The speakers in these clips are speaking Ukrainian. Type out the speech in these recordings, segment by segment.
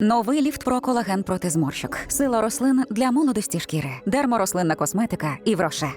Новий ліфт про колаген проти зморщок. Сила рослин для молодості шкіри. Дерморослинна косметика і вроше.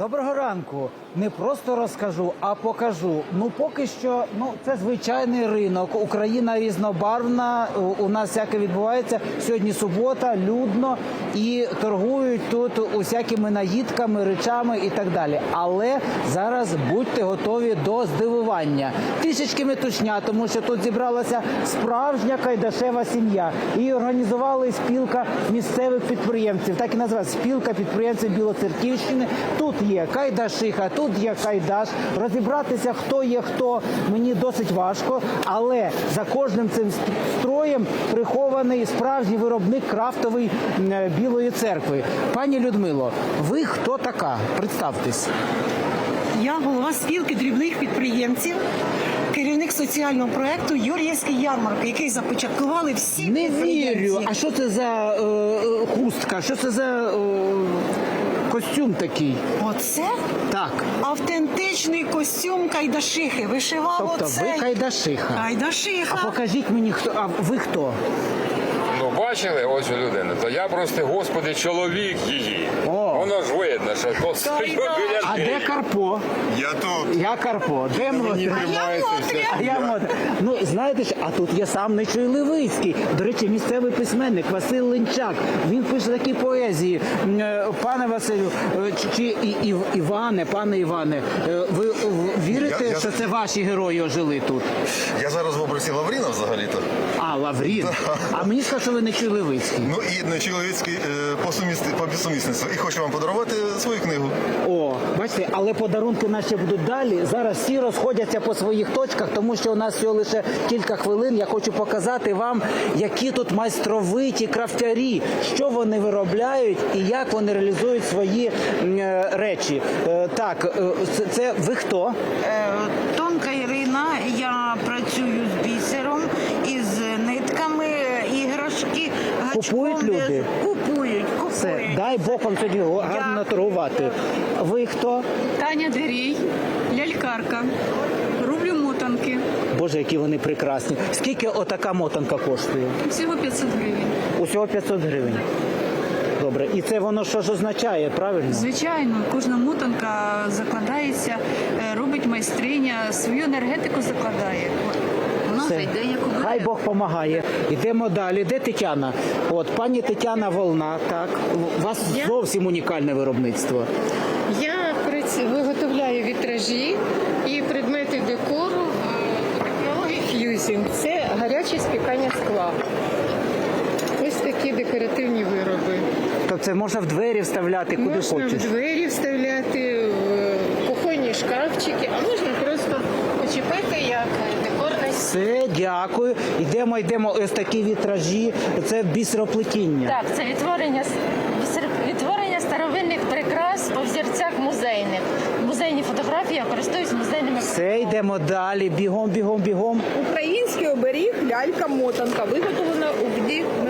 Доброго ранку. Не просто розкажу, а покажу. Ну поки що, ну це звичайний ринок. Україна різнобарвна. У- нас всяке відбувається. Сьогодні субота, людно і торгують тут усякими наїдками, речами і так далі. Але зараз будьте готові до здивування. Трішечки метушня, тому що тут зібралася справжня кайдашева сім'я. І організували спілка місцевих підприємців. Так і називається спілка підприємців Білоцерківщини. Тут є кайдашиха, тут є кайдаш. Розібратися, хто є хто, мені досить важко. Але за кожним цим строєм прихований справжній виробник крафтовий м, е, білої церкви. Пані Людмило, ви хто така? Представтесь. Я голова спілки дрібних підприємців, керівник соціального проекту Юр'ївський ярмарок, який започаткували всі Не вірю. А що це за е, е, хустка? Що це за е, костюм такий? Оце Так. автентичний костюм Кайдашихи. Вишивав Тобто оце. ви кайдашиха. Кайдашиха. А покажіть мені, хто а ви хто? Бачили ось людину, то я просто, господи, чоловік її. О. Воно ж видно, що то стою біля А де неї. Карпо? Я тут. Я Карпо. Де. А я Мотря. Ну знаєте ж, а тут є сам Нечуй Левицький. До речі, місцевий письменник Василь Ленчак. Він пише такі поезії. Е, Пане Василю, е, чи, чи і, і, Іване, пане Іване, е, ви вірите, Я- я- що це ваші герої ожили тут? Я зараз в образі Лавріна взагалі-то. Лаврін. А мені сказали, що ви Нечуй Левицький. Ну і не чоловіцький е, по, сумісти, по сумісництву. І хочу вам подарувати свою книгу. О, бачите, але подарунки наші будуть далі. Зараз всі розходяться по своїх точках, тому що у нас всього лише кілька хвилин. Я хочу показати вам, які тут майстровиті крафтярі, що вони виробляють і як вони реалізують свої м, е, речі. Е, Так, е, це, це ви хто? Е, Тонка Ірина, я працюю з бісером із нитками, іграшки, гачком. Купують люди? Купують, купують. дай Бог вам сьогодні гарно торгувати. Ви хто? Таня Двірій, лялькарка. Роблю мотанки. Боже, які вони прекрасні. Скільки отака мотанка коштує? Всього 500 гривень. Усього 500 гривень. Добре, і це воно що ж означає, правильно? Звичайно, кожна мотанка закладається, е, робить майстриня, свою енергетику закладає. Все. Хай Бог допомагає. Йдемо далі. Де Тетяна? От пані Тетяна Волна, так. У вас зовсім унікальне виробництво. Я виготовляю вітражі і предмети декору е, технології ф'юзінг. Це гаряче спікання скла. Ось такі декоративні вироби. Тобто це можна в двері вставляти куди можна хочеш. в двері вставляти, в кухонні шкафчики, а можна просто почепити як декорне Все, дякую. Йдемо, йдемо. Ось такі вітражі. Це бісероплетіння. Так, це відтворення відтворення старовинних прикрас по взірцях музейних. Музейні фотографії я користуюсь музейними Все, йдемо далі. Бігом, бігом, бігом. Український оберіг лялька мотанка виготовлена у магніту.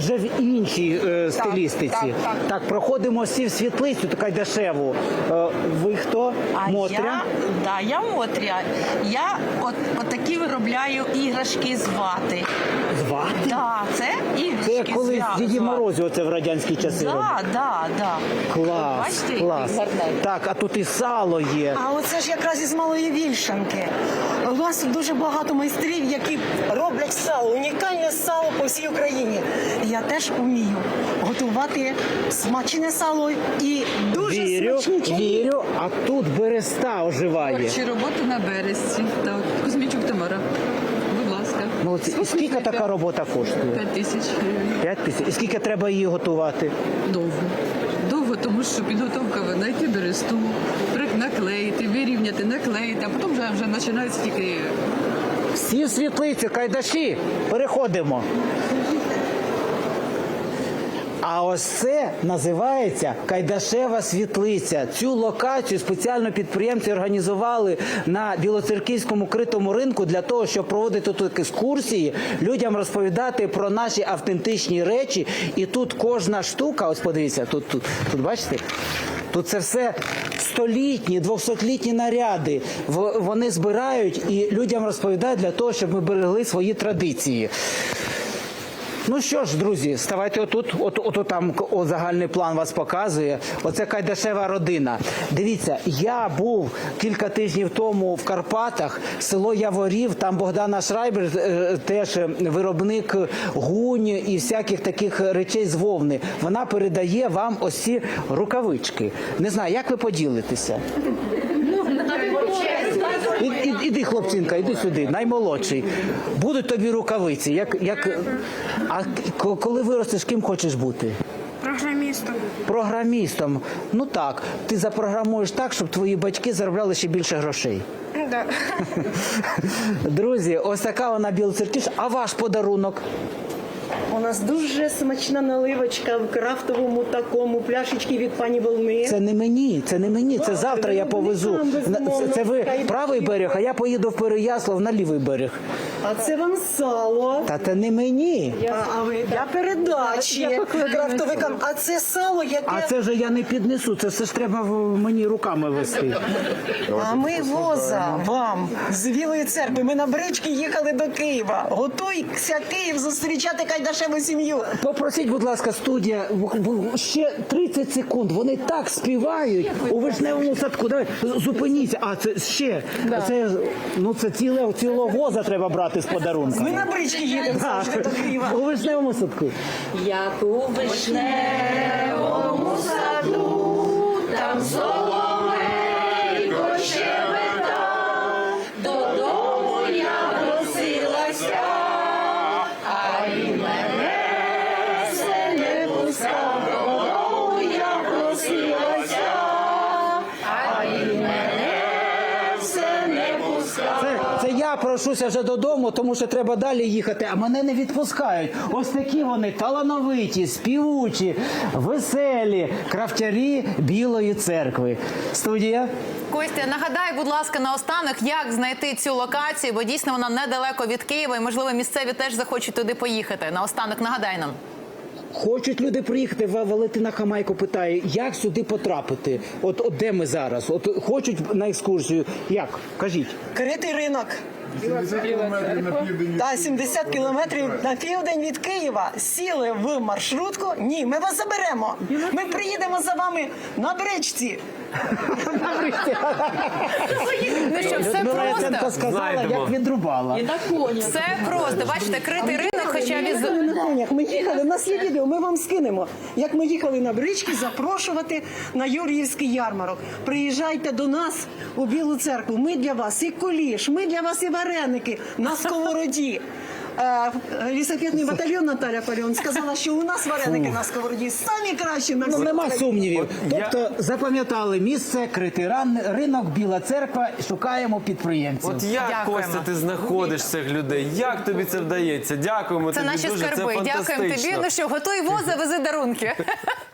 Вже в іншій е, стилістиці. так, так. так, проходимо всі в світлицю, така дешеву. Е, ви хто? А Мотря? я, да, я Мотря. Я от, отакі виробляю іграшки з вати. Звати? Да, це іграшки Це колись зв'я- Діді. Морозі оце в радянські часи робили. Да, да, да. Клас, Бачите, клас. Так, а тут і сало є. А оце ж якраз із малої вільшанки. У нас дуже багато майстрів, які роблять сало, унікальне сало по всій Україні. Я теж вмію готувати смачне сало і дуже Вірю, смачні чаї. вірю, а тут береста оживає. Творчі роботи на березці. Так, Кузьмічук Тамара. Ласка. Ну, і скільки така робота коштує? 5 тисяч гривень. П'ять тисяч. І скільки треба її готувати? Довго. Довго, тому що підготовка знайти бересту, прик- наклеїти, вирівняти, наклеїти, а потім вже, вже починається тільки Всі в світлицю, кайдаші, переходимо. А ось це називається Кайдашева світлиця. Цю локацію спеціально підприємці організували на білоцерківському критому ринку для того, щоб проводити тут екскурсії, людям розповідати про наші автентичні речі. І тут кожна штука, ось подивіться, тут, тут, тут бачите. Тут це все столітні, двохсотлітні наряди. Вони збирають і людям розповідають для того, щоб ми берегли свої традиції. Ну що ж, друзі, ставайте отут, от, от, там о, загальний план вас показує. Оце Кайдашева родина. Дивіться, я був кілька тижнів тому в Карпатах, село Яворів, там Богдана Шрайбер, е, теж виробник гунь і всяких таких речей з вовни. Вона передає вам ось ці рукавички. Не знаю, як ви поділитеся? Іди, хлопчинка, іди сюди, наймолодший. Будуть тобі рукавиці. Як, як... А коли виростеш, ким хочеш бути? Програмістом. Програмістом. Ну так, ти запрограмуєш так, щоб твої батьки заробляли ще більше грошей. Да. Друзі, ось така вона білоцеркіш. А ваш подарунок? У нас дуже смачна наливочка в крафтовому такому пляшечки від пані Волни. Це не мені, це не мені. Це завтра я повезу. Це, це ви правий берег, а я поїду в Переяслав на лівий берег. А це вам сало. Та це не мені. А, а ви для передачі крафтовикам. А це сало, яке А це вже я не піднесу. Це все ж треба мені руками вести. А ми воза вам з Білої церкви. Ми на брички їхали до Києва. Готуйся Київ зустрічати кайдашеву сім'ю. Попросіть, будь ласка, студія ще 30 секунд. Вони так співають у вишневому садку. Давай зупиніться. А це ще це ну це ціле цілого воза треба брати з Ми на брички їдемо до Києва. У вишневому садку. Як у вишневому саду, там соловейко прошуся вже додому, тому що треба далі їхати, а мене не відпускають. Ось такі вони талановиті, співучі, веселі крафтярі Білої церкви. Студія. Костя, нагадай, будь ласка, наостанок, як знайти цю локацію, бо дійсно вона недалеко від Києва, і можливо місцеві теж захочуть туди поїхати. Наостанок нагадай нам. Хочуть люди приїхати. Ва- Валентина Хамайко питає, як сюди потрапити? От, от де ми зараз? От хочуть на екскурсію. Як? Кажіть. Критий ринок. Та 70 кілометрів на південь від Києва. Сіли в маршрутку. Ні, ми вас заберемо. Ми приїдемо за вами на бричці. Ну що, все просто. сказала, як відрубала. Все просто. Бачите, критий ринок, хоча Ми їхали на конях. Ми їхали, у нас є відео, ми вам скинемо. Як ми їхали на брички запрошувати на Юріївський ярмарок. Приїжджайте до нас у Білу церкву. Ми для вас і куліш, ми для вас і вареники на сковороді. Е, батальйон Наталя Пальон сказала, що у нас вареники на сковороді самі кращі на Ну, нема сумнівів. Тобто запам'ятали місце, критий ран, ринок, Біла церква, шукаємо підприємців. От як Дякуємо. Костя, ти знаходиш цих людей? Як тобі це вдається? Дякуємо Це тобі наші дуже. скарби. Це Дякуємо тобі. Ну що, готуй воза, вези дарунки.